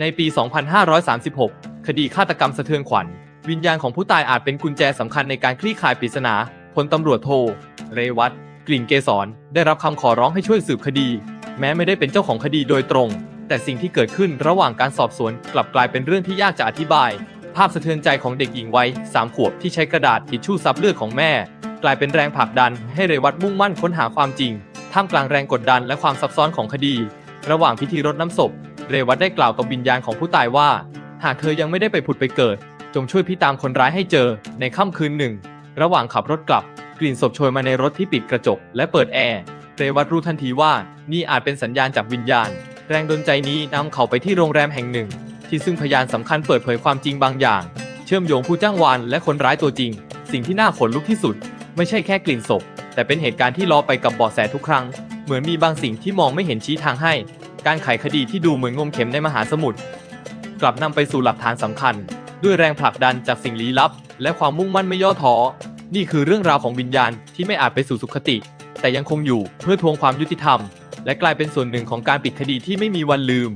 ในปี 2536 คดีฆาตกรรมสะเทือนขวัญ วิญญาณของผู้ตายอาจเป็นกุญแจสำคัญในการคลี่คลายปริศนาพลตำรวจโท เรวัตกลิ่นเกษรได้รับคำขอร้องให้ช่วยสืบคดี แม้ไม่ได้เป็นเจ้าของคดีโดยตรง แต่สิ่งที่เกิดขึ้นระหว่างการสอบสวนกลับกลายเป็นเรื่องที่ยากจะอธิบาย ภาพสะเทือนใจของเด็กหญิงวัยสามขวบที่ใช้กระดาษทิชชู่ซับเลือดของแม่ กลายเป็นแรงผลักดันให้เรวัตมุ่งมั่นค้นหาความจริง ท่ามกลางแรงกดดันและความซับซ้อนของคดี ระหว่างพิธีรดน้ำศพ เรวัตได้กล่าวกับวิญญาณของผู้ตายว่า หากเธอยังไม่ได้ไปผุดไปเกิด จงช่วยพี่ตามคนร้ายให้เจอ ในค่ำคืนหนึ่ง ระหว่างขับรถกลับ กลิ่นศพโชยมาในรถที่ปิดกระจก และเปิดแอร์ เรวัตรู้ทันทีว่านี่อาจเป็นสัญญาณจากวิญญาณ แรงดลใจนี้นำเขาไปที่โรงแรมแห่งหนึ่ง ที่ซึ่งพยานสำคัญเปิดเผยความจริงบางอย่าง เชื่อมโยงผู้จ้างวานและคนร้ายตัวจริง สิ่งที่น่าขนลุกที่สุด ไม่ใช่แค่กลิ่นศพ แต่เป็นเหตุการณ์ที่ล้อไปกับเบาะแสทุกครั้ง เหมือนมีบางสิ่งที่มองไม่เห็นชี้ทางให้ การไขคดีที่ดูเหมือนงมเข็มในมหาสมุทรกลับนำไปสู่หลักฐานสำคัญ ด้วยแรงผลักดันจากสิ่งลี้ลับ และความมุ่งมั่นไม่ย่อท้อนี่คือเรื่องราวของวิญญาณที่ไม่อาจไปสู่สุคติ แต่ยังคงอยู่เพื่อทวงความยุติธรรม และกลายเป็นส่วนหนึ่งของการปิดคดีที่ไม่มีวันลืม